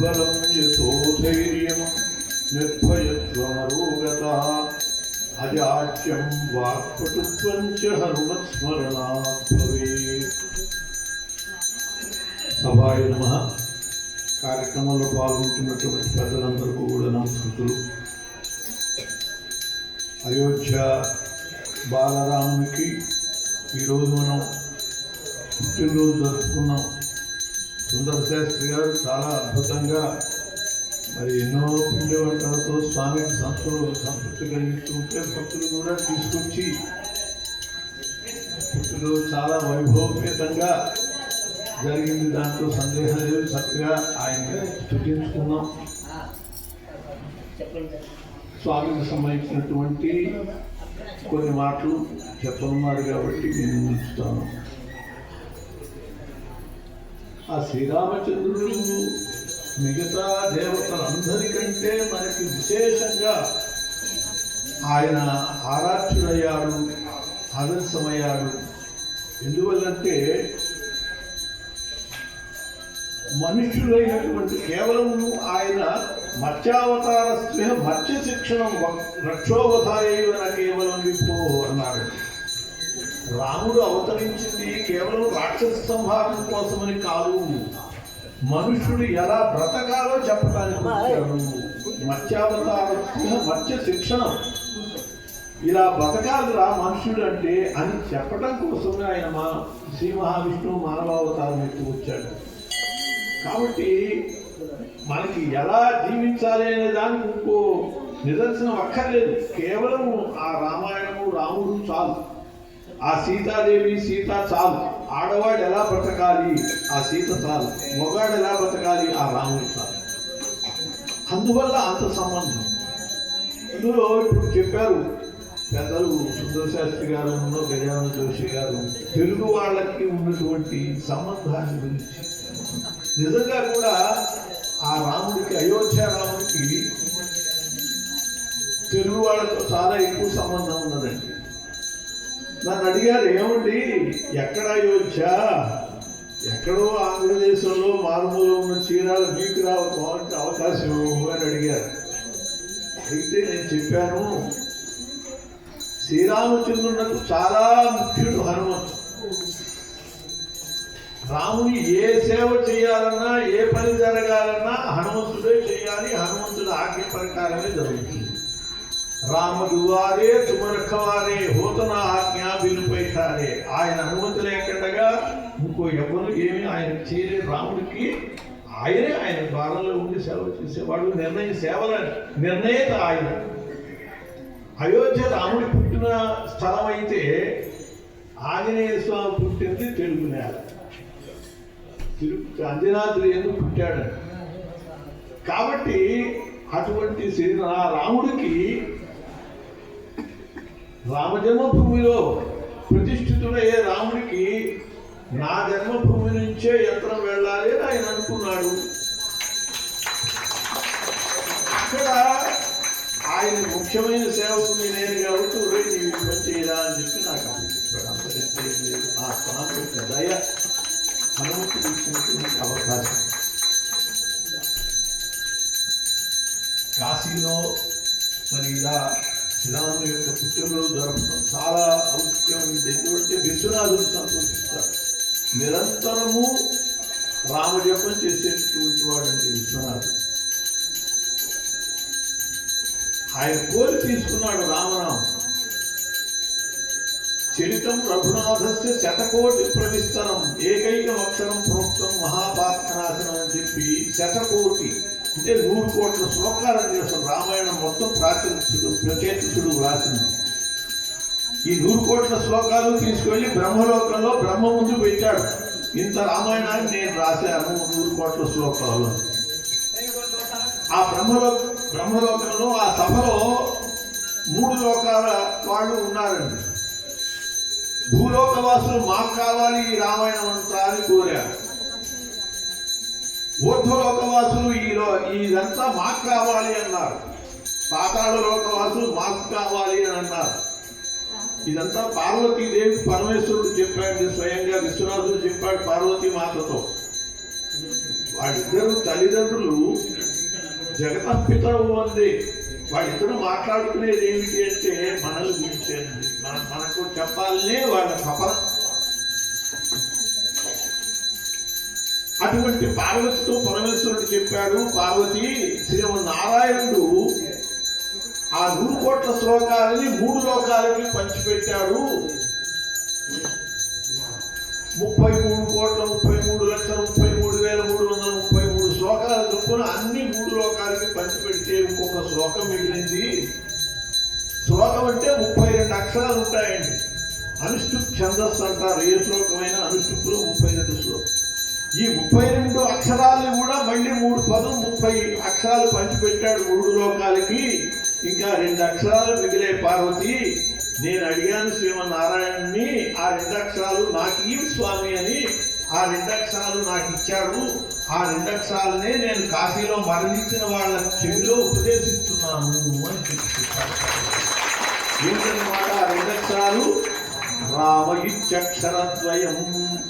నిర్బలం యథోధైర్యం నిర్భయత్వమరోగత. అజాడ్యం వాక్పటుత్వం చ హనుమత్స్మరణాత్ భవేత్. సభాయ నమ. కార్యక్రమంలో పాల్గొంటున్నటువంటి పెద్దలందరికీ కూడా నమస్కృతులు. అయోధ్య బాలరామునికి ఈరోజు మనం పుట్టినరోజు జరుపుకున్నాం. సుందర శాస్త్రి గారు చాలా అద్భుతంగా మరి ఎన్నో పిండి వంటలతో స్వామికి సంతృ సంతృప్తి కలిగిస్తుంటే భక్తులు కూడా తీసుకొచ్చి భక్తులు చాలా వైభవపేతంగా జరిగింది. దాంట్లో సందేహం లేదు. చక్కగా ఆయన స్థుతించుకున్నాం. స్వామికి సంబంధించినటువంటి కొన్ని మాటలు చెప్పనున్నాడు కాబట్టి నేను ఉంచుతాను ఆ శ్రీరామచంద్రుడు మిగతా దేవతలందరికంటే మనకి విశేషంగా ఆయన ఆరాధ్యుడయ్యాడు ఆదర్శమయ్యాడు. ఎందువల్లంటే మనుష్యులైనటువంటి కేవలం ఆయన మత్స్యావతార స్నేహ మత్స్య శిక్షణం రక్షోవధాయన కేవలం విప్పో అన్నాడు. రాముడు అవతరించింది కేవలం రాక్షస సంహారం కోసమని కాదు. మనుషుడు ఎలా బ్రతకాలో చెప్పడానికి మత్స్యావతార మత్స్య శిక్షణం. ఇలా బ్రతకాలిరా మనుషుడు అంటే అని చెప్పడం కోసమే ఆయన మా శ్రీ మహావిష్ణువు మానవావతారం ఎత్తు వచ్చాడు. కాబట్టి మనకి ఎలా జీవించాలి అనే దానికి ఇంకో నిదర్శనం అక్కర్లేదు. కేవలం ఆ రామాయణము రాముడు చాలు. ఆ సీతాదేవి సీత చాలు. ఆడవాడు ఎలా బ్రతకాలి? ఆ సీత చాలు. మొగాడు ఎలా బ్రతకాలి? ఆ రాముడు చాలు. అందువల్ల అంత సంబంధం. ఇందులో ఇప్పుడు చెప్పారు పెద్దలు సుందర శాస్త్రి గారు ఉన్నో గజాన జోషి గారు తెలుగు వాళ్ళకి ఉన్నటువంటి సంబంధాన్ని గురించి. నిజంగా కూడా ఆ రాముడికి అయోధ్య రాముడికి తెలుగు వాళ్ళతో చాలా ఎక్కువ సంబంధం ఉన్నదండి. నన్ను అడిగారు ఏమండి ఎక్కడ అయోధ్య? ఎక్కడో ఆంధ్రదేశంలో మారుమూల ఉన్న చీరాలు మీకు రావాలంటే అవకాశం అని అడిగారు. అయితే నేను చెప్పాను శ్రీరామచంద్రునకు చాలా ముఖ్యుడు హనుమంతు రాముని ఏ సేవ చేయాలన్నా ఏ పని జరగాలన్నా హనుమంతుడే చేయాలి. హనుమంతుడు ఆజ్ఞ ప్రకారమే జరుగుతుంది. రామ దువారే తుమరఖవారే హోతన ఆజ్ఞ బిల్లుపైఠారే ఆయన అనుమతి లేకుండా ఇంకో ఎవరు ఏమి ఆయన చేయలే రాముడికి ఆయనే ఆయన ద్వారంలో ఉండి సేవ చేసేవాడు నిర్ణయ సేవల నిర్ణయత ఆయన. అయోధ్య రాముడి పుట్టిన స్థలం అయితే ఆంజనేయ స్వామి పుట్టింది తెలుగు నేల. తిరుపతి అంజనాద్రి ఎందుకు పుట్టాడు కాబట్టి అటువంటి శ్రీ రాముడికి రామ జన్మభూమిలో ప్రతిష్ఠితుడయ్యే రాముడికి నా జన్మభూమి నుంచే యంత్రం వెళ్ళాలి అని ఆయన అనుకున్నాడు. అక్కడ ఆయన ముఖ్యమైన సేవకుని నేను కాబట్టి ఒరే నీవు పని చేయరా అని చెప్పి నాకు అప్పుడు చెప్పాడు అంతకంటే ఆ స్వామి యొక్క దయ హనుమతుడు ఇచ్చినటువంటి అవకాశం. కాశీలో మరి ఇలా శ్రీరాముని యొక్క పుట్టినరోజు జరపడం చాలా ఔచిత్యమైనది ఎందుకంటే విశ్వనాథుడు సంతోషిస్తారు నిరంతరము రామజపం చేసేటువంటి వాడంటే విశ్వనాథుడు. ఆయన కోరి తీసుకున్నాడు రామనామం. చరితం రఘునాథస్య శతకోటి ప్రవిస్తరం. ఏకైక అక్షరం ప్రోక్తం మహాపాత్రనాశనం అని చెప్పి శత అంటే నూరు కోట్ల శ్లోకాలను చేసిన రామాయణం మొత్తం ప్రాచీనుడు ప్రచేతుడు వ్రాసింది ఈ నూరు కోట్ల శ్లోకాలు తీసుకెళ్ళి బ్రహ్మలోకంలో బ్రహ్మ ముందు పెట్టాడు. ఇంత రామాయణాన్ని నేను రాశాను నూరు కోట్ల శ్లోకాలు. ఆ బ్రహ్మలో బ్రహ్మలోకంలో ఆ సభలో మూడు లోకాల వాళ్ళు ఉన్నారండి. భూలోకవాసులు మాకు కావాలి ఈ రామాయణం అంతా అని కోరారు. ఊర్ధ్వలోకవాసులు ఈలో ఇదంతా మాకు కావాలి అన్నారు. పాతాళ లోకవాసులు మాకు కావాలి అని అన్నారు. ఇదంతా పార్వతీదేవి పరమేశ్వరుడు చెప్పాడు స్వయంగా విశ్వనాథుడు చెప్పాడు పార్వతీ మాతతో. వాళ్ళిద్దరు తల్లిదండ్రులు జగతంపితవు అంది వాళ్ళిద్దరు మాట్లాడుకునేది ఏమిటి అంటే మనల్ని గురించేనండి. మన మనకు చెప్పాలనే వాళ్ళ తపన అటువంటి పార్వతితో పరమేశ్వరుడు చెప్పాడు పార్వతి శ్రీమన్నారాయణుడు ఆ నూరు కోట్ల శ్లోకాలని మూడు లోకాలకి పంచిపెట్టాడు. ముప్పై మూడు కోట్ల ముప్పై మూడు లక్షల ముప్పై మూడు వేల మూడు వందల ముప్పై మూడు శ్లోకాల చొప్పున అన్ని మూడు లోకాలకి పంచిపెడితే ఇంకొక శ్లోకం మిగిలింది. శ్లోకం అంటే ముప్పై రెండు అక్షరాలు ఉంటాయండి. అనుష్ఠుప్ ఛందస్సు అంటారు. ఏ శ్లోకమైనా అనుష్ఠుప్లో ముప్పై రెండు శ్లోకం ఈ ముప్పై రెండు అక్షరాలు కూడా మళ్ళీ మూడు పదం ముప్పై అక్షరాలు పంచిపెట్టాడు మూడు లోకాలకి. ఇంకా రెండు అక్షరాలు మిగిలే పార్వతి. నేను అడిగాను శ్రీమన్నారాయణని ఆ రెండు అక్షరాలు నాకు ఈ స్వామి అని? ఆ రెండు అక్షరాలు నాకు ఇచ్చాడు. ఆ రెండు అక్షరాలనే నేను కాశీలో మరణించిన వాళ్ళ చెవిలో ఉపదేశిస్తున్నాను అని చెప్తున్నాను రామ ఇత్యక్షరద్వయం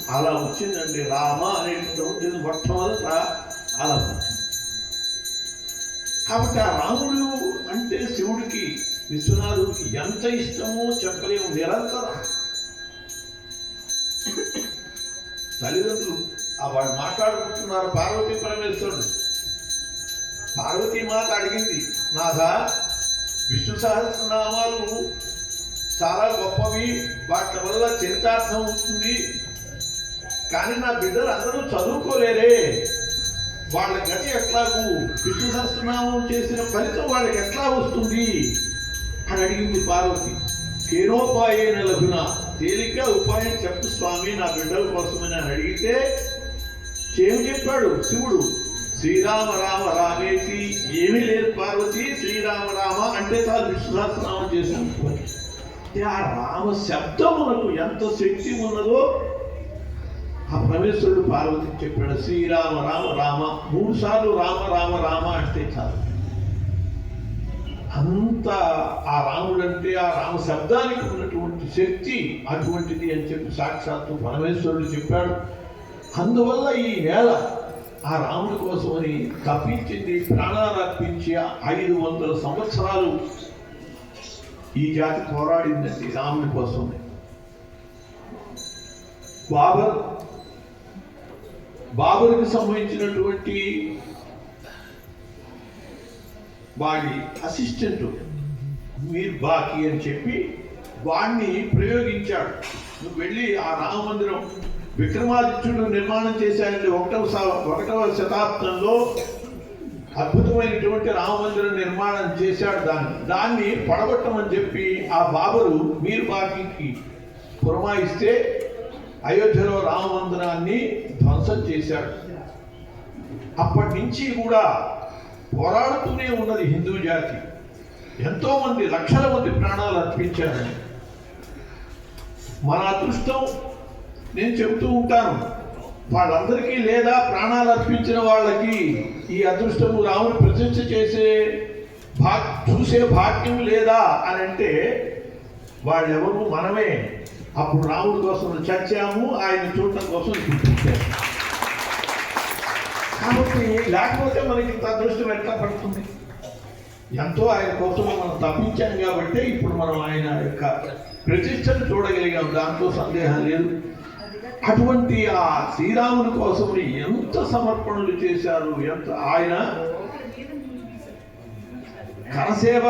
అలా వచ్చిందండి. రామ అనేటువంటిది మొట్టమొదట అలా వచ్చింది కాబట్టి ఆ రాముడు అంటే శివుడికి విశ్వనాథుడికి ఎంత ఇష్టమో చెప్పలేము. నిరంతరం. తల్లిదండ్రులు ఆ వాళ్ళు మాట్లాడుకుంటున్నారు. పార్వతీ పరమేశ్వరుడు. పార్వతీ మాత అడిగింది నాథ విష్ణు సహస్రనామాలు చాలా గొప్పవి. వాటి వల్ల చరితార్థం ఉంటుంది కానీ నా బిడ్డలు అందరూ చదువుకోలేరే. వాళ్ళ గతి ఎట్లాగూ? విష్ణు సహస్రనామం చేసిన ఫలితం వాళ్ళకి ఎట్లా వస్తుంది? అని అడిగింది పార్వతి. కేనోపాయేన లభున తేలిక ఉపాయం చెప్పు స్వామి నా బిడ్డల కోసమని అని అడిగితే ఏమి చెప్పాడు శివుడు? శ్రీరామ రామ రామేతి ఏమీ లేదు పార్వతి. శ్రీరామ రామ అంటే చాలు విష్ణు సహస్రనామం ఆ రామ శబ్దమునకు ఎంత శక్తి ఉన్నదో ఆ పరమేశ్వరుడు పార్వతికి చెప్పాడు శ్రీరామ రామ రామ మూడు సార్లు రామ రామ రామ అంటే చాలు. అంత ఆ రాముడు అంటే ఆ రామ శబ్దానికి ఉన్నటువంటి శక్తి అటువంటిది అని చెప్పి సాక్షాత్తు పరమేశ్వరుడు చెప్పాడు. అందువల్ల ఈ నేల ఆ రాముడి కోసమని తప్పించింది ప్రాణాలు అర్పించి ఐదు వందల సంవత్సరాలు ఈ జాతి పోరాడిందండి రాముని కోసమే. బాబర్ బాబర్కి సంబంధించినటువంటి వాడి అసిస్టెంట్ మీర్ బాకీ అని చెప్పి వాడిని ప్రయోగించాడు. నువ్వు వెళ్ళి ఆ రామ మందిరం విక్రమాదిత్యుడు నిర్మాణం చేశాడంటే ఒకటవ స- ఒకటవ శతాబ్దంలో అద్భుతమైనటువంటి రామమందిర నిర్మాణం చేశాడు దాన్ని. దాన్ని పడగొట్టమని చెప్పి ఆ బాబరు మీర్ బాకీకి పురమాయిస్తే అయోధ్యలో రామ మందిరాన్ని ధ్వంసం చేశాడు. అప్పటి నుంచి కూడా పోరాడుతూనే ఉన్నది హిందూ జాతి. ఎంతో మంది లక్షల మంది ప్రాణాలు అర్పించారని. మన అదృష్టం నేను చెబుతూ ఉంటాను. వాళ్ళందరికీ లేదా ప్రాణాలు అర్పించిన వాళ్ళకి ఈ అదృష్టము రాముని ప్రతిష్ఠ చేసే భా చూసే భాగ్యం లేదా అని అంటే వాళ్ళెవరు మనమే. అప్పుడు రాముడి కోసం చచ్చాము ఆయన చూడటం కోసం చూపించాము కాబట్టి లేకపోతే మనకి అదృష్టం ఎట్లా పడుతుంది? ఎంతో ఆయన కోసం మనం తప్పించాం కాబట్టి ఇప్పుడు మనం ఆయన యొక్క ప్రతిష్టను చూడగలిగాం. దాంతో సందేహం లేదు. అటువంటి ఆ శ్రీరాముని కోసం ఎంత సమర్పణలు చేశారు? ఎంత ఆయన? కరసేవ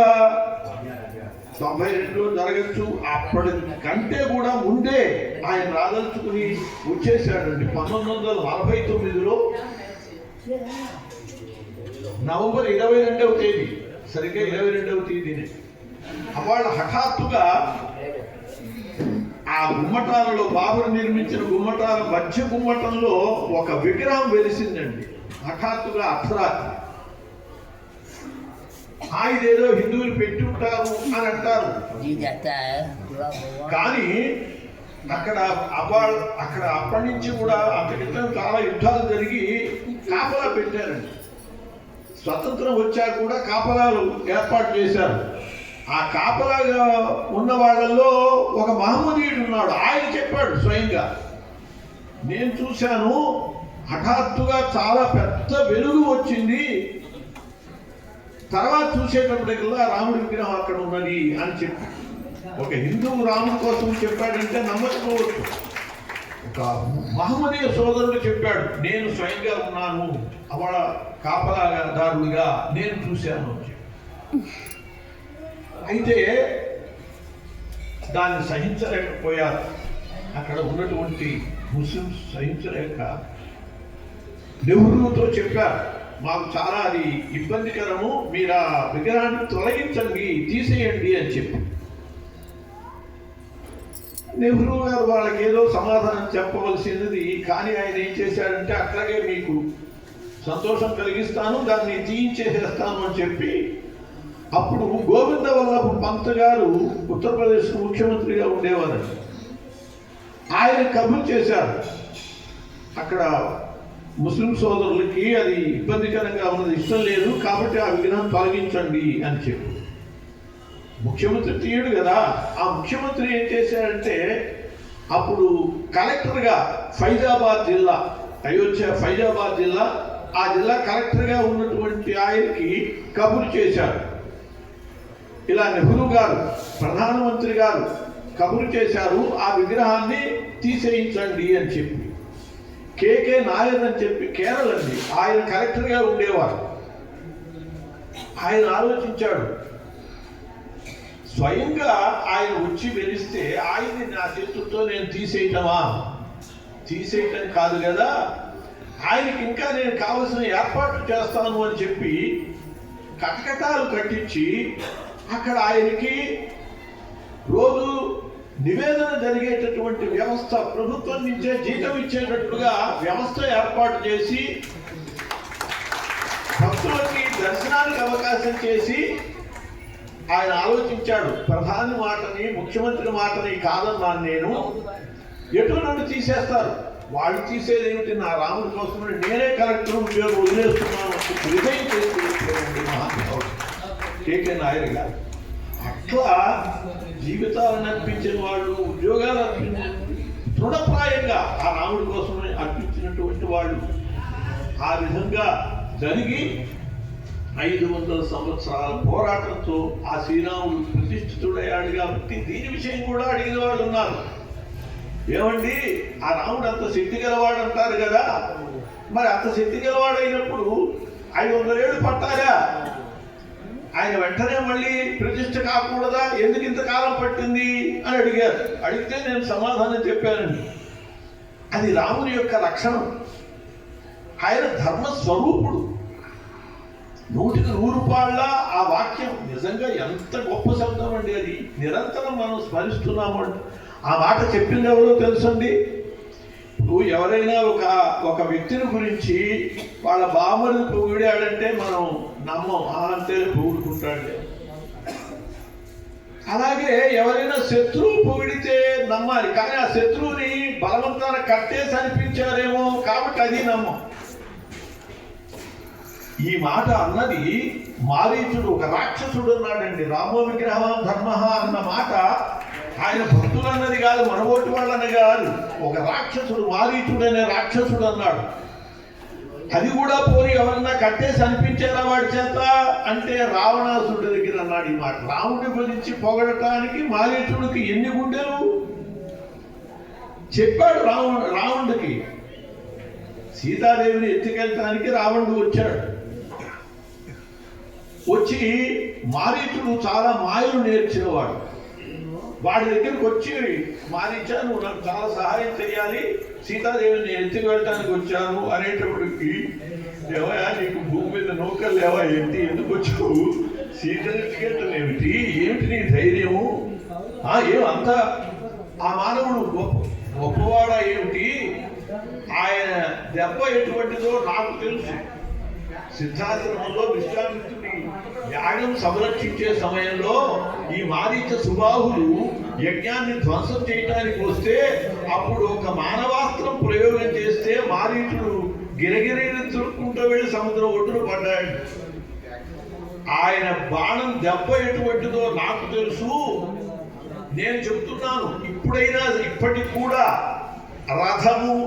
తొంభై రెండులో జరగచ్చు. అప్పటి కంటే కూడా ముందే ఆయన రాదలుచుకుని వచ్చేసాడండి పంతొమ్మిది వందల నలభై తొమ్మిదిలో నవంబర్ ఇరవై రెండవ తేదీ. సరిగ్గా ఇరవై రెండవ తేదీనే. అవాళ హఠాత్తుగా ఆ గుమ్మటాలలో బాబురు నిర్మించిన గుమ్మటాల మధ్య గుమ్మటంలో ఒక విగ్రహం వెలిసిందండి. హఠాత్తుగా అర్ధరాత్రి. ఆ ఇదేదో హిందువులు పెట్టి ఉంటారు అని అంటారు. కానీ అక్కడ అబాల్ అక్కడ అప్పటి నుంచి కూడా అంతకింతం చాలా యుద్ధాలు జరిగి కాపలా పెట్టారండి. స్వతంత్రం వచ్చాక కూడా కాపలాలు ఏర్పాటు చేశారు. ఆ కాపలాగా ఉన్న వాళ్ళల్లో ఒక మహమ్మదీయుడు ఉన్నాడు. ఆయన చెప్పాడు స్వయంగా నేను చూశాను హఠాత్తుగా చాలా పెద్ద వెలుగు వచ్చింది. తర్వాత చూసేటప్పటికల్లా రాముడి విగ్రహం అక్కడ ఉన్నది అని చెప్పాడు. ఒక హిందువు రాముడి కోసం చెప్పాడంటే నమ్మకపోవచ్చు. ఒక మహమ్మదీయ సోదరుడు చెప్పాడు నేను స్వయంగా ఉన్నాను అవಳ కాపలాదారుడిగా నేను చూశాను అని అయితే దాన్ని సహించలేకపోయారు. అక్కడ ఉన్నటువంటి ముస్లిమ్స్ సహించలేక నెహ్రూతో చెప్పారు మాకు చాలా అది ఇబ్బందికరము మీరు ఆ విగ్రహాన్ని తొలగించండి తీసేయండి అని చెప్పి. నెహ్రూ గారు వాళ్ళకి ఏదో సమాధానం చెప్పవలసినది కానీ ఆయన ఏం చేశాడంటే అట్లాగే మీకు సంతోషం కలిగిస్తాను దాన్ని తీయించేసేస్తాను అని చెప్పి అప్పుడు గోవింద వల్లభ పంత్ గారు ఉత్తరప్రదేశ్ ముఖ్యమంత్రిగా ఉండేవారండి. ఆయన కబుర్ చేశారు. అక్కడ ముస్లిం సోదరులకి అది ఇబ్బందికరంగా ఉన్నది ఇష్టం లేదు కాబట్టి ఆ విగ్రహం తొలగించండి అని చెప్పి. ముఖ్యమంత్రి తీయడు కదా ఆ ముఖ్యమంత్రి ఏం చేశాడంటే అప్పుడు కలెక్టర్గా ఫైజాబాద్ జిల్లా అయోధ్య ఫైజాబాద్ జిల్లా ఆ జిల్లా కలెక్టర్గా ఉన్నటువంటి ఆయనకి కబురు చేశారు. ఇలా నెహ్రూ గారు ప్రధానమంత్రి గారు కబురు చేశారు ఆ విగ్రహాన్ని తీసేయించండి అని చెప్పి. కేకే నాయర్ అని చెప్పి కేరళ అండి. ఆయన కలెక్టర్గా ఉండేవారు. ఆయన ఆలోచించాడు స్వయంగా ఆయన వచ్చి వెలిస్తే ఆయన్ని నా చేతులతో నేను తీసేయటమా? తీసేయటం కాదు కదా. ఆయనకి ఇంకా నేను కావలసిన ఏర్పాట్లు చేస్తాను అని చెప్పి కటకటాలు కట్టించి అక్కడ ఆయనకి రోజు నివేదన జరిగేటటువంటి వ్యవస్థ ప్రభుత్వం నుంచే జీతం ఇచ్చేటట్టుగా వ్యవస్థ ఏర్పాటు చేసి భక్తులకి దర్శనానికి అవకాశం చేసి ఆయన ఆలోచించాడు. ప్రధాని మాటని ముఖ్యమంత్రి మాటని కాదన్నాను నేను. ఎటు నన్ను తీసేస్తారు? వాళ్ళు తీసేది ఏమిటి? నా రాముడి కోసం నేనే కలెక్టర్ ఉద్యోగం వదిలేస్తున్నాను. అని రిజైన్ చేసి మహానుభావుడు. కేకే నాయర్ గారు. అట్లా జీవితాలను అర్పించిన వాళ్ళు ఉద్యోగాలు అర్పించిన దృఢప్రాయంగా ఆ రాముడి కోసమే అర్పించినటువంటి వాళ్ళు ఆ విధంగా జరిగి ఐదు వందల సంవత్సరాల పోరాటంతో ఆ శ్రీరాముడు ప్రతిష్ఠితుడయ్యాడు కాబట్టి దీని విషయం కూడా అడిగిన వాళ్ళు ఉన్నారు. ఏమండి? ఆ రాముడు అంత శక్తి గలవాడు అంటారు కదా. మరి అంత శక్తి గలవాడైనప్పుడు ఐదు వందల ఏళ్ళు పట్టారా? ఆయన వెంటనే మళ్ళీ ప్రతిష్ట కాకూడదా? ఎందుకు ఇంతకాలం పట్టింది? అని అడిగారు. అడిగితే నేను సమాధానం చెప్పానండి. అది రాముని యొక్క లక్షణం. ఆయన ధర్మస్వరూపుడు. నూటికి నూరు పాళ్ళ ఆ వాక్యం నిజంగా ఎంత గొప్ప శబ్దం అండి అది. నిరంతరం మనం స్మరిస్తున్నాము ఆ మాట చెప్పింది ఎవరో తెలుసండి? ఇప్పుడు ఎవరైనా ఒక ఒక వ్యక్తిని గురించి వాళ్ళ బామ్మని పొగిడాడంటే మనం నమ్మం ఆ అంతే పొగుడుకుంటాడు అలాగే ఎవరైనా శత్రువు పొగిడితే నమ్మాలి. కానీ ఆ శత్రువుని బలవంతాన కట్టేసి అనిపించారేమో కాబట్టి అది నమ్మం. ఈ మాట అన్నది మారీచుడు ఒక రాక్షసుడు అన్నాడండి. రామో విగ్రహ ధర్మ అన్న మాట ఆయన భక్తులు అన్నది కాదు మనవోటి వాళ్ళని కాదు. ఒక రాక్షసుడు మారీచుడు అనే రాక్షసుడు అన్నాడు. అది కూడా పోని ఎవరన్నా కట్టేసి అనిపించేలా వాడి చేత? అంటే రావణాసుడి దగ్గర అన్నాడు ఈ మాట. రాముడి గురించి పొగడటానికి మారీచుడికి ఎన్ని గుండెలు? చెప్పాడు రావణ రావణుడికి. సీతాదేవిని ఎత్తుకెళ్ళటానికి రావణుడు వచ్చాడు. వచ్చి మారీచుడు చాలా మాయలు నేర్చినవాడు. వాడి దగ్గరికి వచ్చి మారీచా నువ్వు నాకు చాలా సహాయం చేయాలి సీతాదేవిని ఎత్తి వెళ్ళటానికి వచ్చాను? అనేటప్పటికి ఏవయా నీకు భూమి మీద నౌకలు లేవా? ఏంటి? ఎందుకు వచ్చావు? సీతని ఎత్తుకెళ్ళటం ఏమిటి? ఏమిటి నీ ధైర్యము? ఏమంతా ఏం అంత ఆ మానవుడు గొప్ప గొప్పవాడా ఏమిటి? ఆయన దెబ్బ ఎటువంటిదో నాకు తెలుసు. సిద్ధాశ్రమంలో విశ్వామిత్రుడి యాగం సంరక్షించే సమయంలో ఈ మారీచ సుబాహులు యజ్ఞాన్ని ధ్వంసం చేయటానికి వస్తే అప్పుడు ఒక మానవాస్త్రం ప్రయోగం చేస్తే మారీచుడు గిరగిరీని తురుక్కుంటూ వెళ్ళి సముద్రం ఒడ్డున పడ్డాడు. ఆయన బాణం దెబ్బ ఎటువంటిదో నాకు తెలుసు. నేను చెప్తున్నాను ఇప్పుడైనా ఇప్పటికి కూడా రథము